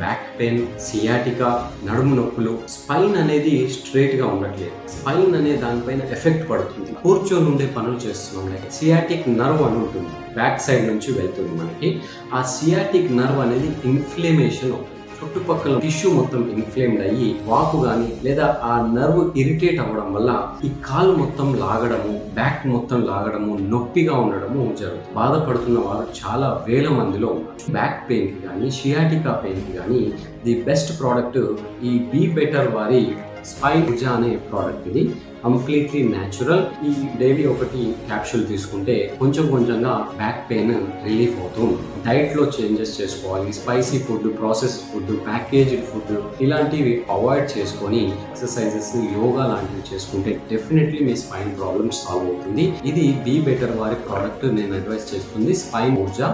Back pain sciatica నడుము నొప్పులు spine అనేది స్ట్రైట్గా ఉండట్లేదు. స్పైన్ అనే దానిపైన ఎఫెక్ట్ పడుతుంది. కూర్చొని ఉండే పనులు చేస్తున్నాం. లైక్ సియాటిక్ నర్వ్ అని ఉంటుంది. బ్యాక్ సైడ్ నుంచి వెళ్తుంది మనకి. ఆ సియాటిక్ నర్వ్ అనేది ఇన్ఫ్లమేషన్ అవుతుంది. చుట్టుపక్కల టిష్యూ మొత్తం ఇన్ఫ్లేమ్డ్ అయ్యి వాపు గాని లేదా ఆ నర్వ్ ఇరిటేట్ అవ్వడం వల్ల ఈ కాలు మొత్తం లాగడము బ్యాక్ మొత్తం లాగడము నొప్పిగా ఉండడము జరుగుతుంది. బాధపడుతున్న వారు చాలా వేల మందిలో ఉన్నారు. బ్యాక్ పెయిన్కి కానీ షియాటికా పెయిన్కి కానీ ది బెస్ట్ ప్రోడక్ట్ ఈ బీ బెటర్ వారి స్పై ఉజా అనే ప్రోడక్ట్ ఇది కంప్లీట్లీ న్యాచురల్ ఈ డైలీ ఒకటి క్యాప్సూల్ తీసుకుంటే కొంచెం కొంచెంగా బ్యాక్ పెయిన్ రిలీఫ్ అవుతూ ఉంటుంది. డైట్లో చేంజెస్ చేసుకోవాలి. Spicy food process food packaged food ఇలాంటివి అవాయిడ్ చేసుకొని ఎక్సర్సైజెస్ యోగా లాంటివి చేసుకుంటే డెఫినెట్లీ మీ స్పైన్ ప్రాబ్లమ్ సాల్వ్ అవుతుంది. ఇది బీ బెటర్ వారి ప్రోడక్ట్ నేను అడ్వైస్ చేస్తుంది స్పైన్ ఊర్జా